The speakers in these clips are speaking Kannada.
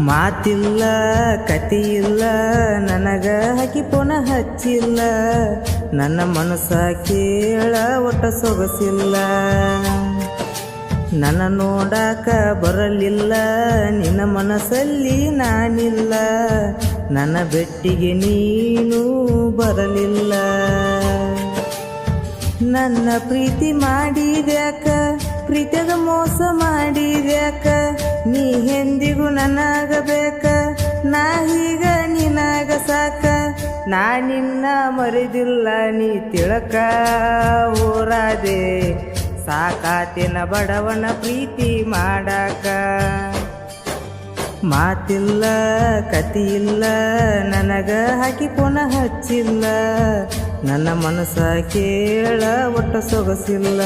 ಮಾತಿಲ್ಲ ಕತಿಯಿಲ್ಲ ನನಗ ಹಾಕಿ ಪುನಃ ಹಚ್ಚಿಲ್ಲ. ನನ್ನ ಮನಸ್ಸ ಕೇಳ ಒಟ್ಟ ಸೊಗಸಿಲ್ಲ. ನನ್ನ ನೋಡಾಕ ಬರಲಿಲ್ಲ, ನಿನ್ನ ಮನಸ್ಸಲ್ಲಿ ನಾನಿಲ್ಲ. ನನ್ನ ಬೆಟ್ಟಿಗೆ ನೀನು ಬರಲಿಲ್ಲ. ನನ್ನ ಪ್ರೀತಿ ಮಾಡಿದ್ಯಾಕ, ಪ್ರೀತಿಯಾಗ ಮೋಸ ಮಾಡಿದ್ಯಾಕ ನೀ ಎಂದಿಗೂ ನನಗಬೇಕ ನಾ ಈಗ ನಿನಗ ಸಾಕ. ನಾ ನಿನ್ನ ಮರಿದಿಲ್ಲ, ನೀ ತಿಳಕ ಊರಾದೆ ಸಾಕಾತಿನ ಬಡವನ ಪ್ರೀತಿ ಮಾಡಾಕ. ಮಾತಿಲ್ಲ, ಕತಿಯಿಲ್ಲ, ನನಗ ಹಾಕಿ ಪುನಃ ಹಚ್ಚಿಲ್ಲ. ನನ್ನ ಮನಸ್ಸ ಕೇಳ, ಒಟ್ಟ ಸೊಗಸಿಲ್ಲ.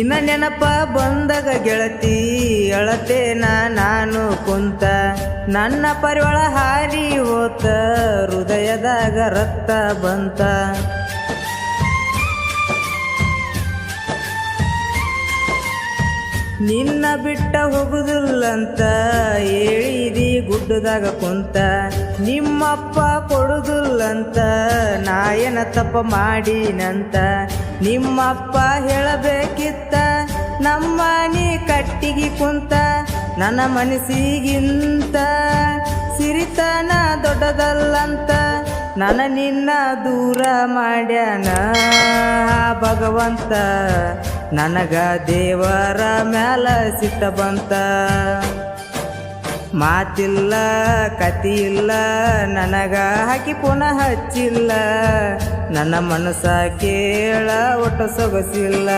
ನಿನ್ನ ನೆನಪ ಬಂದಾಗ ಗೆಳತಿ, ಅಳತೇನ ನಾನು ಕುಂತ. ನನ್ನ ಪರಿವಳ ಹಾರಿ ಹೋತ, ಹೃದಯದಾಗ ರಕ್ತ ಬಂತ. ನಿನ್ನ ಬಿಟ್ಟ ಹೋಗುದಿಲ್ಲಂತ ಹೇಳಿದಿ ಗುಡ್ಡದಾಗ ಕುಂತ. ನಿಮ್ಮಪ್ಪ ಕೊಡುದಿಲ್ಲಂತ ನಾಯನ ತಪ್ಪ ಮಾಡಿನಂತ. ನಿಮ್ಮಪ್ಪ ಹೇಳಬೇಕಿತ್ತ ನಮ್ಮ ನೀ ಕಟ್ಟಿಗೆ ಕುಂತ, ನನ್ನ ಮನಸ್ಸಿಗಿಂತ ಸಿರಿತನ ದೊಡ್ಡದಲ್ಲಂತ, ನನ್ನ ನಿನ್ನ ದೂರ ಮಾಡ್ಯಾನ ಭಗವಂತ. ನನಗ ದೇವರ ಮ್ಯಾಲ ಸಿಟ್ಟ ಬಂತ. ಮಾತಿಲ್ಲ ಕತಿಯಿಲ್ಲ ನನಗ ಹಾಕಿ ಪುನಃ ಹಚ್ಚಿಲ್ಲ. ನನ್ನ ಮನಸ್ಸ ಕೇಳ ಒಟ್ಟು ಸೊಗಸಿಲ್ಲ.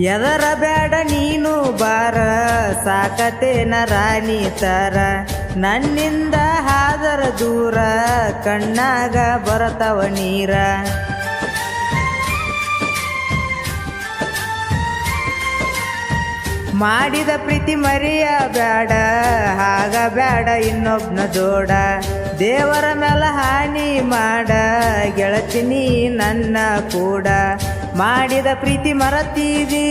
ಎದರ ಬೇಡ ನೀನು ಬಾರ, ಸಾಕತೇನ ರಾಣಿ ತರ. ನನ್ನಿಂದ ಹಾದರ ದೂರ, ಕಣ್ಣಾಗ ಬರತವ ನೀರ. ಮಾಡಿದ ಪ್ರೀತಿ ಮರಿಯ ಬೇಡ ಹಾಗ ಬೇಡ ಇನ್ನೊಬ್ನ ಜೋಡ. ದೇವರ ಮೇಲೆ ಹಾನಿ ಮಾಡ ಗೆಳತಿನಿ ನನ್ನ ಕೂಡ. ಮಾಡಿದ ಪ್ರೀತಿ ಮರತೀದಿ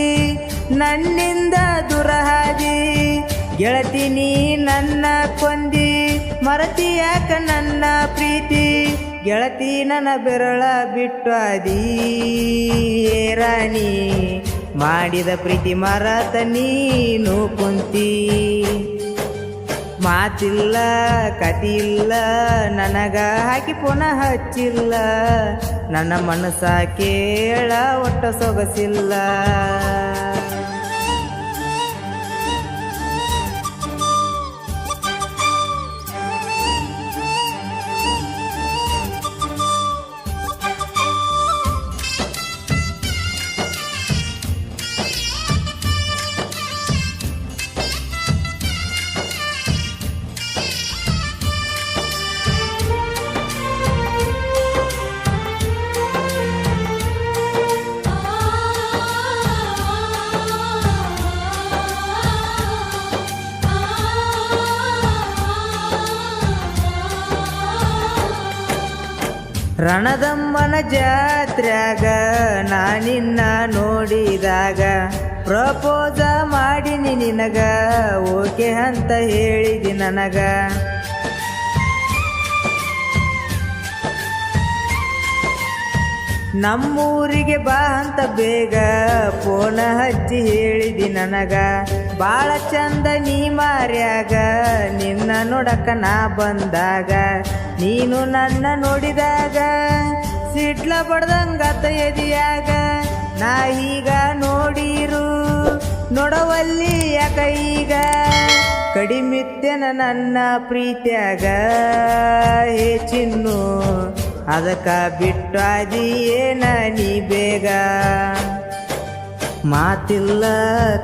ನನ್ನಿಂದ ದುರಹಾದಿ ಗೆಳತಿ ನೀ ನನ್ನ ಕೊಂದಿ ಮರತಿ ಯಾಕ ನನ್ನ ಪ್ರೀತಿ? ಗೆಳತಿ ನನ್ನ ಬೆರಳ ಬಿಟ್ಟಾದಿ ರಾಣಿ, ಮಾಡಿದ ಪ್ರೀತಿ ಮರತ ನೀನು ಕುಂತಿ. ಮಾತಿಲ್ಲ ಕತಿಯಿಲ್ಲ ನನಗ ಹಾಕಿ ಪುನಃ ಹಚ್ಚಿಲ್ಲ. ನನ್ನ ಮನಸ್ಸ ಕೇಳ ಒಟ್ಟ ಸೊಗಸಿಲ್ಲ. ರಣದಮ್ಮನ ಜಾತ್ರ್ಯಾಗ ನಾನಿನ್ನ ನೋಡಿದಾಗ ಪ್ರಪೋಸ ಮಾಡಿನಿ ನಿನಗ, ಓಕೆ ಅಂತ ಹೇಳಿದಿ ನನಗ. ನಮ್ಮೂರಿಗೆ ಬಾ ಅಂತ ಬೇಗ ಫೋನ ಹಚ್ಚಿ ಹೇಳಿದಿ ನನಗ. ಬಾಳ ಚಂದ ನೀ ಮಾರ್ಯಾಗ, ನಿನ್ನ ನೋಡಕ ನಾ ಬಂದಾಗ, ನೀನು ನನ್ನ ನೋಡಿದಾಗ ಸಿಡ್ಲ ಬಡ್ದಂಗತ ಎದಿಯಾಗ, ನಾ ಈಗ ನೋಡಿರು, ನೋಡವಲ್ಲಿ ಯಾಕ ಈಗ? ಕಡಿಮಿತ್ತೆನ ನನ್ನ ಪ್ರೀತ್ಯಾಗ, ಹೇ ಚಿನ್ನು, ಅದಕ್ಕ ಬಿಟ್ಟು ಅದಿಯೇನ ನೀ ಬೇಗ? ಮಾತಿಲ್ಲ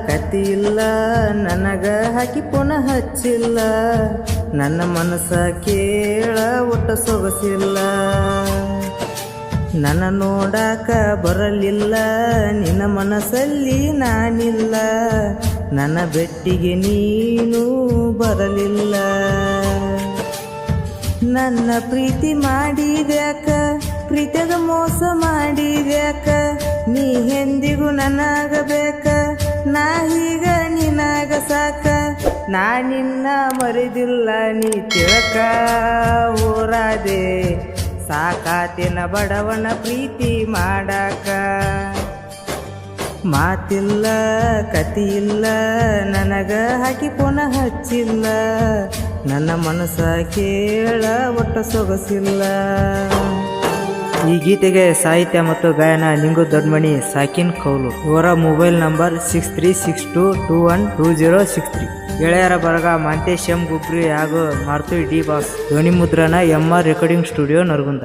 ಕತಿಯಿಲ್ಲ ನನಗ ಹಾಕಿ ಪುನಃ ಹಚ್ಚಿಲ್ಲ. ನನ್ನ ಮನಸ್ಸ ಕೇಳ ಒಟ್ಟ ಸೊಗಸಿಲ್ಲ. ನನ್ನ ನೋಡಾಕ ಬರಲಿಲ್ಲ, ನಿನ್ನ ಮನಸ್ಸಲ್ಲಿ ನಾನಿಲ್ಲ. ನನ್ನ ಬೆಟ್ಟಿಗೆ ನೀನು ಬರಲಿಲ್ಲ. ನನ್ನ ಪ್ರೀತಿ ಮಾಡಿದ್ಯಾಕ? ಪ್ರೀತಿಯಾಗ ಮೋಸ ಮಾಡಿದ್ಯಾಕ? ನೀ ಎಂದಿಗೂ ನನಗಬೇಕ ನಾ ಈಗ ನಿನಗ ಸಾಕ? ನಾ ನಿನ್ನ ಮರಿದಿಲ್ಲ, ನೀ ತಿಳಕ ಊರಾದೆ ಸಾಕಾತಿನ ಬಡವನ ಪ್ರೀತಿ ಮಾಡಾಕ. ಮಾತಿಲ್ಲ, ಕತಿಯಿಲ್ಲ, ನನಗ ಹಾಕಿ ಪುನಃ ಹಚ್ಚಿಲ್ಲ. ನನ್ನ ಮನಸ್ಸ ಕೇಳ, ಒಟ್ಟ ಸೊಗಸಿಲ್ಲ. ಈ ಗೀತೆಗೆ ಸಾಹಿತ್ಯ ಮತ್ತು ಗಾಯನ ನಿಂಗು ದೊಡ್ಡಮಣಿ ಸಾಕಿನ್ ಕೌಲು. ಇವರ mobile number six three six two two one two zero six three. ಗೆಳೆಯರ ಬರಗ ಮಾಂತೇಶ್ ಎಂ ಗುಬ್ರಿ ಹಾಗೂ ಮಾರುತಿ ಡಿ ಬಾಸ್ ಧ್ವನಿ ಮುದ್ರಣ M R recording studio Naragund.